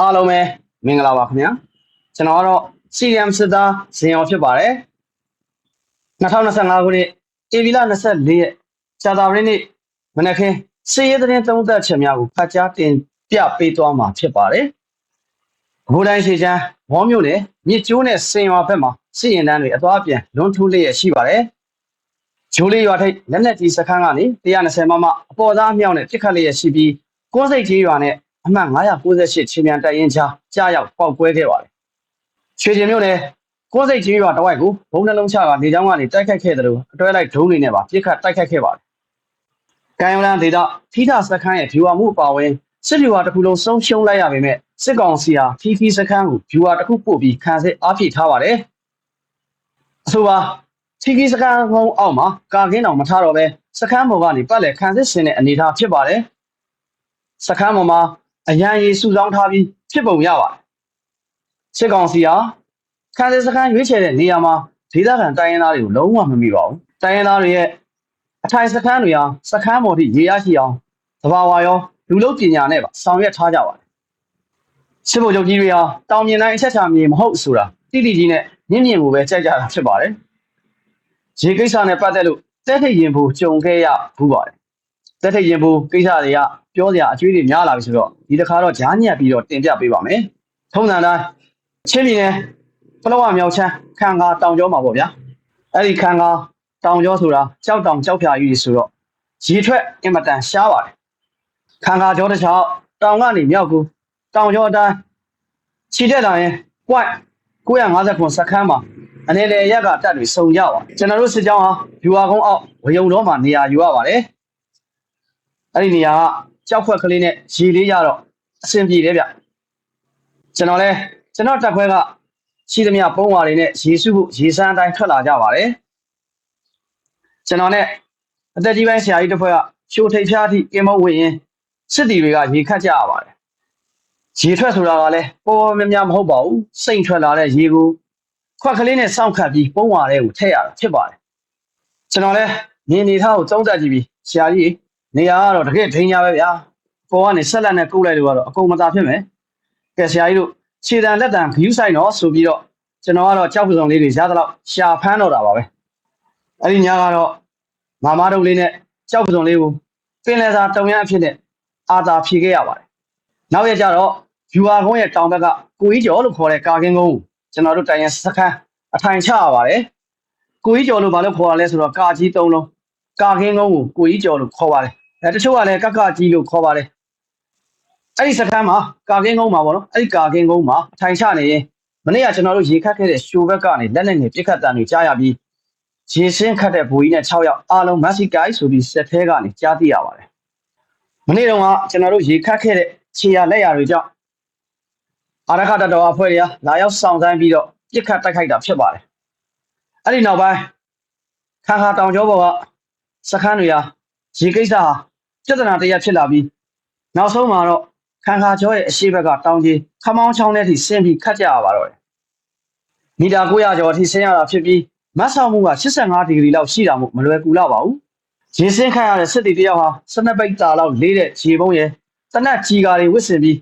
အားလုံးပဲမင်္ဂလာပါခင်ဗျာကျွန်တော်ကတော့ CRM စစ်သားဇင်အောင်ဖြစ်ပါတယ်2025ခုနှစ်ဧပြီလ24ရက်ဇာတာပတိနေ့မနက်ခင်းစည်ရဲသတင်းသုံးသက်ချက်များကိုဖတ်ကြားတင်ပြပေးသွားမှာဖြစ်ပါတယ်ဘိုးတိုင်းရှိချမ်းဝေါမျိုးနဲ့မြစ်ကျိုးနဲ့စင်ရွာဘက်မှာစစ်ရင်တန်းတွေအသွားအပြန်လွန်ထူးလျက်ရှိပါတယ်ဂျိုးလေးရွာထိပ်လက်နက်ကြီးစခန်းကနေ120မမအပေါ်သားအမြောက်နဲ့ပြစ်ခတ်လျက်ရှိပြီးကိုးစိတ်ကြီးရွာနဲ့ အမှတ်998ချင်းမြန်တိုက်ရင်ချာကြားရောက်ပေါက်ကွဲခဲ့ပါတယ်။ရွှေကျင်မြို့နယ်ကိုးစိတ်ကြီးရွာတဝိုက်ကိုဘုံနှလုံးချကနေကြောင်းကနေတိုက်ခတ်ခဲ့တယ်လို့အတွဲလိုက်ဒုံးတွေနဲ့ပါပြစ်ခတ်တိုက်ခတ်ခဲ့ပါတယ်။ကံယုံလန်ဒေတာထိထစခန်းရဲ့ viewer မှုအပါအဝင်စစ် viewer တစ်ခုလုံးဆုံးရှုံးလိုက်ရပေမဲ့စစ်ကောင်စီဟာဖီဖီစခန်းကို viewer တစ်ခုပို့ပြီးခံစစ်အားဖြည့်ထားပါတယ်။အဆိုပါဖီဖီစခန်းကုန်းအောက်မှာကာကင်းတော်မထားတော့ပဲစခန်းပေါ်ကနေပတ်လည်ခံစစ်ဆင်တဲ့အနေအထားဖြစ်ပါတယ်။စခန်းပေါ်မှာ အရန်ရည်စုဆောင်းထားပြီးဖြစ်ပုံရပါတယ်။စစ်ကောင်စီဟာခံစစ်စခန်းရွေးချယ်တဲ့နေရာမှာဒေသခံတိုင်းရင်းသားတွေကိုလုံးဝမမိပါဘူး။တိုင်းရင်းသားတွေရဲ့အထိုင်စခန်းတွေဟာစခန်းပေါ်ထိရေရရှိအောင်သဘာဝရောလူလို့ပညာနဲ့ပါဆောင်ရွက်ထားကြပါတယ်။စစ်ဗိုလ်ချုပ်ကြီးတွေဟာတောင်မြင်တိုင်းအချက်ချာမြေမဟုတ်ဆိုတာတိတိကြီးနဲ့မြင့်မြင့်ကိုပဲကြိုက်ကြတာဖြစ်ပါတယ်။ရေကိစ္စနဲ့ပတ်သက်လို့တက်ထိတ်ရင်ဖို့ကြုံခဲ့ရဘူးပါတယ်။တက်ထိတ်ရင်ဖို့ကိစ္စတွေက ပြောစရာအကျွေးတွေများလာပြီဆိုတော့ဒီတစ်ခါတော့ဂျားညက်ပြီးတော့တင်ပြပေးပါမယ်။ထုံးစံတိုင်းချင်းပြည်နယ်ပလောဝမြောက်ချမ်းခံကာတောင်ကျောမှာပေါ့ဗျာ။အဲ့ဒီခံကာတောင်ကျောဆိုတာကြောက်တောင်ကြောက်ဖြာကြီးဆိုတော့ရေထွက်အင်မတန်ရှားပါတယ်။ခံကာကျောတစ်ချောင်းတောင်ကနေမြောက်ကူတောင်ကျောအတိုင်းခြေတက်လာရင် point 950ခွန်စခန်းမှာအနေနဲ့ရက်ကတက်တွေစုံကြပါကျွန်တော်တို့စစ်ကြောင်းဟာယူဟာကုန်းအောက်ဝယုံတော်မှာနေရာယူရပါတယ်အဲ့ဒီနေရာက ကြောက်ခွက်ကလေးနဲ့ရေလေးရတော့အဆင်ပြေတယ်ဗျကျွန်တော်လဲကျွန်တော်တက်ခွဲကရှိသမျှပုံးဝါတွေနဲ့ရေစုဖို့ရေစမ်းအတိုင်းထွက်လာကြပါတယ်ကျွန်တော်နဲ့အသက်ကြီးပိုင်းဆရာကြီးတစ်ဖွဲ့ကရှိုးထိပ်ဖျားထိကင်မဝင်ရင်စစ်တီတွေကရေခတ်ကြရပါတယ်ရေထွက်ဆိုတာကလည်းပေါ်ပေါ်များများမဟုတ်ပါဘူးစိတ်ထွက်လာတဲ့ရေကိုခွက်ကလေးနဲ့စောင့်ခတ်ပြီးပုံးဝါတဲ့ကိုထည့်ရတာဖြစ်ပါတယ်ကျွန်တော်လဲနေနေထားကိုသုံးသပ်ကြည့်ပြီးဆရာကြီး နေရာကတော့တကယ်ဒိန်ညာပဲဗျာပေါ်ကနေဆက်လက်နဲ့ကုတ်လိုက်လို့ကတော့အကုန်မသာဖြစ်မယ်ကဲဆရာကြီးတို့ခြေတံလက်တံဂယူးဆိုင်တော့ဆိုပြီးတော့ကျွန်တော်ကတော့ကြောက်ပစုံလေးတွေရသလောက်ရှာဖမ်းတော့တာပါပဲအဲ့ဒီညကတော့မာမာတို့လေးနဲ့ကြောက်ပစုံလေးကိုပင်လယ်စာတုံရအဖြစ်နဲ့အာသာဖြေခဲ့ရပါတယ်နောက်ရကြတော့ယူဟာကုန်းရဲ့တောင်ဘက်ကကိုကြီးကျော်လို့ခေါ်တဲ့ကာကင်းကုန်းကိုကျွန်တော်တို့တိုင်ရစခန်းအထိုင်ချရပါတယ်ကိုကြီးကျော်လို့ဘာလို့ခေါ်ရလဲဆိုတော့ကာကြီးသုံးလုံးကာကင်းကုန်းကိုကိုကြီးကျော်လို့ခေါ်ပါတယ် အဲတချို့ကလည်းကကကြီးလို့ခေါ်ပါတယ်အဲ့ဒီစခန်းမှာကာကင်းကုန်းမှာပေါ့နော်အဲ့ဒီကာကင်းကုန်းမှာအထိုင်ချနေရင်မနေ့ကကျွန်တော်တို့ရေခတ်ခဲ့တဲ့ရှိုးဘက်ကနေလက်နဲ့ငယ်ပြစ်ခတ်တန်တွေကြားရပြီးရေစင်းခတ်တဲ့ဘူကြီးနဲ့6ယောက်အားလုံးမက်ဆီကိုင်းဆိုပြီးစက်သေးကနေကြားသိရပါတယ်မနေ့တုန်းကကျွန်တော်တို့ရေခတ်ခဲ့တဲ့ခြေရလက်ရတွေကြောင့်အာရခတတော်အဖွဲ့တွေကလာရောက်ဆောင်ဆိုင်ပြီးတော့ပြစ်ခတ်တိုက်ခိုက်တာဖြစ်ပါတယ်အဲ့ဒီနောက်ပိုင်းခါခါတောင်ကျောဘောကစခန်းတွေဟာရေကိစ္စဟာ ပြဿနာတစ်ရပ်ဖြစ်လာပြီးနောက်ဆုံးမှာတော့ခန်းခါကျောရဲ့အရှိဘက်ကတောင်ကြီးခမောင်းချောင်းထဲထိဆင်းပြီးခတ်ကြရပါတော့တယ်မီတာ900ကျော်အထိဆင်းရတာဖြစ်ပြီးမတ်ဆောင်မှုက85ဒီဂရီလောက်ရှိတာမို့မလွယ်ကူတော့ပါဘူးရေစင်းခတ်ရတဲ့စစ်တီတယောက်ဟာစနက်ပိတ်တာလောက်လေးတဲ့ရေပုံးရဲ့တနက်ကြီးကာတွေဝစ်စင်ပြီး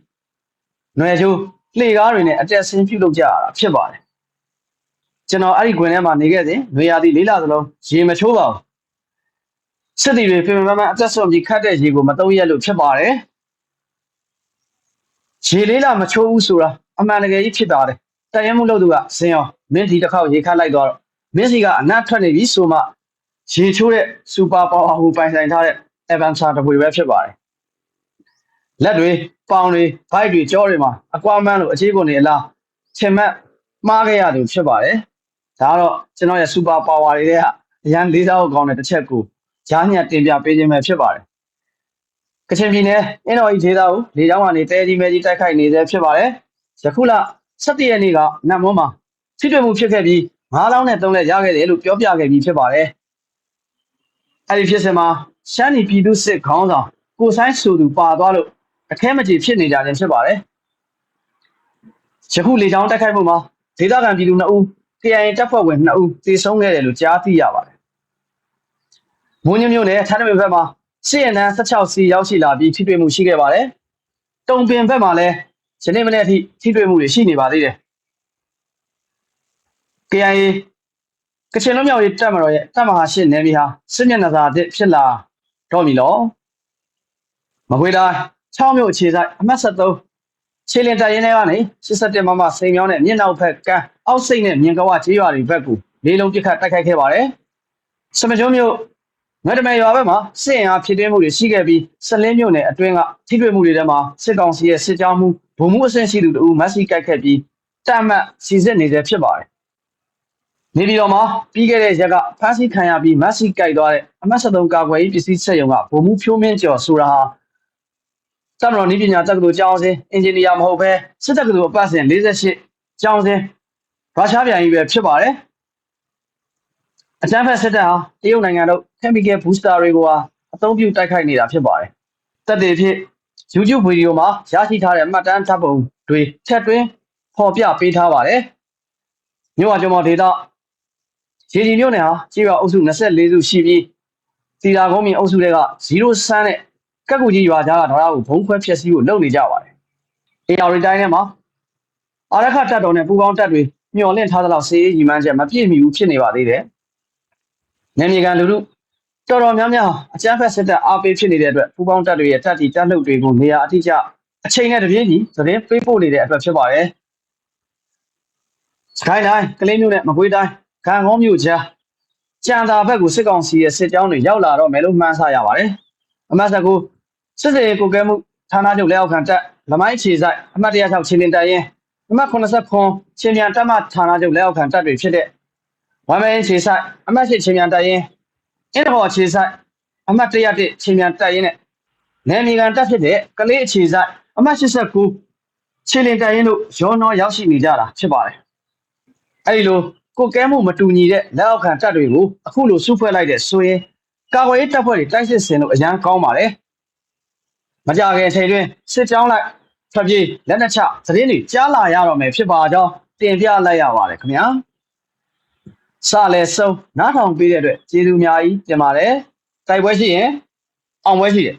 ຫນွယ်ချိုးလှေကားတွေနဲ့အတက်ဆင်းပြုတ်လုပ်ကြရတာဖြစ်ပါတယ်ကျွန်တော်အဲ့ဒီခွင်ထဲမှာနေခဲ့စဉ်နွေရာသီလေးလစလုံးရေမချိုးပါဘူး စစ်တီတွေပြင်ပန်းပန်းအသက်ဆုံးပြီးခတ်တဲ့ရေကိုမတုံးရက်လို့ဖြစ်ပါတယ်ရေလေးလမချိုးဘူးဆိုတာအမှန်တကယ်ကြီးဖြစ်ပါတယ်တရင်မှုလို့သူကဇင်အောင်မင်းဒီတစ်ခေါက်ရေခတ်လိုက်တော့မင်းစီကအနတ်ထွက်နေပြီဆိုမှရေချိုးတဲ့စူပါပါဝါဟူပိုင်ဆိုင်ထားတဲ့အဗန်ဆာတပွေပဲဖြစ်ပါတယ်လက်တွေပေါင်တွေဘိုက်တွေကြောတွေမှာအကွာမန်းလိုအခြေကုန်တွေအလားချင်မက်မှားခဲ့ရသူဖြစ်ပါတယ်ဒါကတော့ကျွန်တော်ရဲ့စူပါပါဝါတွေတဲ့အရန်လေးစားဖို့ကောင်းတဲ့တစ်ချက်ကို ဂျားညက်တင်ပြပေးခြင်းပဲဖြစ်ပါတယ်ကချင်ပြည်နယ်အင်းတော်ကြီးဒေသကိုလေကြောင်းကနေတဲကြီးမဲကြီးတိုက်ခိုက်နေသေးဖြစ်ပါတယ်ယခုလ17ရက်နေ့ကနတ်မွန်းမှာထိတွေ့မှုဖြစ်ခဲ့ပြီး9လောင်းနဲ့3လက်ရခဲ့တယ်လို့ပြောပြခဲ့ပြီးဖြစ်ပါတယ်အဲ့ဒီဖြစ်စဉ်မှာရှမ်းပြည်ပြည်သူစစ်ခေါင်းဆောင်ကိုဆိုင်ဆိုသူပါသွားလို့အထဲမကြီးဖြစ်နေကြတယ်ဖြစ်ပါတယ်ယခုလေကြောင်းတိုက်ခိုက်မှုမှာဒေသခံပြည်သူ2ဦး KIA တပ်ဖွဲ့ဝင်2ဦးသေဆုံးခဲ့တယ်လို့ကြားသိရပါတယ်။ မွန်းညမျိုးနဲ့ထန်းတပင်ဘက်မှာစစ်ရနန်း16စီရောက်ရှိလာပြီးထိတွေ့မှုရှိခဲ့ပါတယ်။တုံပင်ဘက်မှာလည်းယနေ့မနေ့အထိထိတွေ့မှုတွေရှိနေပါသေးတယ် KIA ကချင်လွတ်မြောက်ရေးတပ်မတော်ရဲ့တပ်မဟာရှစ်နယ်မြေဟာစစ်မျက်နှာစာအသစ်ဖြစ်လာတော့ပြီလို့မကွေးတိုင်း6မြို့အခြေစိုက်အမှတ်73ခြေလင်တပ်ရင်းထဲကနေ87မမစိန်မြောင်းနဲ့မြင်းနောက်ဘက်ကန်းအောက်စိတ်နဲ့မြင်ကဝကျေးရွာတွေဘက်ကိုလေးလုံးပစ်ခတ်တိုက်ခိုက်ခဲ့ပါတယ်။စမကျုံးမြို့ ငတ်တမဲရွာဘက်မှာစစ်အင်အားဖြစ်တွင်းမှုတွေရှိခဲ့ပြီးစလင်းမြို့နယ်အတွင်းကထိတွေ့မှုတွေထဲမှာစစ်ကောင်စီရဲ့စစ်ကြောင်းမှုဗိုလ်မှူးအဆင့်ရှိသူတို့မက်ဆီကိုက်ခဲ့ပြီးတပ်မှတ်စီစစ်နေသေးဖြစ်ပါတယ်။နေပြည်တော်မှာပြီးခဲ့တဲ့ရက်ကဖမ်းဆီးခံရပြီးမက်ဆီကြိုက်သွားတဲ့အမတ်73ကာကွယ်ရေးပစ္စည်းစက်ရုံကဗိုလ်မှူးဖြိုးမင်းကျော်ဆိုတာဟာတမတော်နီးပညာတက္ကသိုလ်ကျောင်းစဉ်အင်ဂျင်နီယာမဟုတ်ဘဲစစ်တက္ကသိုလ်အပတ်စဉ်48ကျောင်းစဉ်ရုရှားပြန်ကြီးပဲဖြစ်ပါတယ် အကြမ်းဖက်စစ်တပ်ဟာတရုတ်နိုင်ငံတို့ chemical booster တွေကိုဟာအသုံးပြုတိုက်ခိုက်နေတာဖြစ်ပါတယ်တက်တေဖြစ် YouTube ဗီဒီယိုမှာရရှိထားတဲ့မှတ်တမ်းဓာတ်ပုံတွေထက်တွင်းဖော်ပြပေးထားပါတယ်မြို့ဝကျော်မော်ဒေတာရေဒီမြို့နယ်ဟာကြေးရွာအုပ်စု24စုရှိပြီးတီတာကုန်းမြင်အုပ်စုတွေက0ဆန်းနဲ့ကက်ကူကြီးရွာကြားကဒေါ်လာကိုဘုံခွဲဖျက်ဆီးဖို့လုပ်နေကြပါတယ်။အေယာရီတိုင်းထဲမှာအာရခတပ်တော်နဲ့ပူးပေါင်းတပ်တွေမျှော်လင့်ထားသလောက်စီးရေးညီမှန်းချက်မပြည့်မီဘူးဖြစ်နေပါသေးတယ်။ နယ်မြေကန်လူလူတော်တော်များများအကြမ်းဖက်စစ်တပ်အားပေးဖြစ်နေတဲ့အတွက်ပူးပေါင်းတပ်တွေရဲ့တပ်တီတပ်လှုပ်တွေကိုနေရာအတိအကျအချိန်နဲ့တပြေးညီသတင်းပေးပို့နေတဲ့အတွက်ဖြစ်ပါတယ်။စကိုင်းတိုင်းကလေးမျိုးနဲ့မကွေးတိုင်းကံကောမြို့ကြားကြံသာဘက်ကိုစစ်ကောင်စီရဲ့စစ်ကြောင်းတွေရောက်လာတော့မယ်လို့မှန်းဆရပါတယ်။အမတ်စကူစစ်စေကိုကဲမှုဌာနချုပ်လက်အောက်ခံတပ်လမိုင်းခြေဆိုင်အမှတ်106ချင်းတင်တပ်ရင်အမှတ်89ချင်းမြန်တပ်မဌာနချုပ်လက်အောက်ခံတပ်တွေဖြစ်တဲ့ ဝမ်မဲင်းခြေဆိုင်အမှတ်8ချင်းမြန်တပ်ရင်အင်းတော်ခြေဆိုင်အမှတ်101ချင်းမြန်တပ်ရင်နဲ့နယ်မြေကန်တပ်ဖြစ်တဲ့ကလေးအခြေဆိုင်အမှတ်89ချင်းလင်တပ်ရင်တို့ရောနှောရောက်ရှိနေကြတာဖြစ်ပါတယ်။အဲဒီလိုကိုကဲမှုမတူညီတဲ့လက်အောက်ခံတပ်တွေကိုအခုလိုစုဖွဲ့လိုက်တဲ့ဆိုရင်ကာကွယ်ရေးတပ်ဖွဲ့တွေတိုက်စစ်ဆင်လို့အရန်ကောင်းပါတယ်။မကြခင်အချိန်တွင်စစ်ကြောင်းလိုက်ထွက်ပြေးလက်နက်ချသတင်းတွေကြားလာရတော့မယ်ဖြစ်ပါကြောင်းတင်ပြလိုက်ရပါတယ်ခင်ဗျာ။ စလဲဆုံးနားထောင်ပေးတဲ့အတွက်ကျေးဇူးအများကြီးတင်ပါတယ်။တိုက်ပွဲရှိရင်အောင်ပွဲရှိတယ်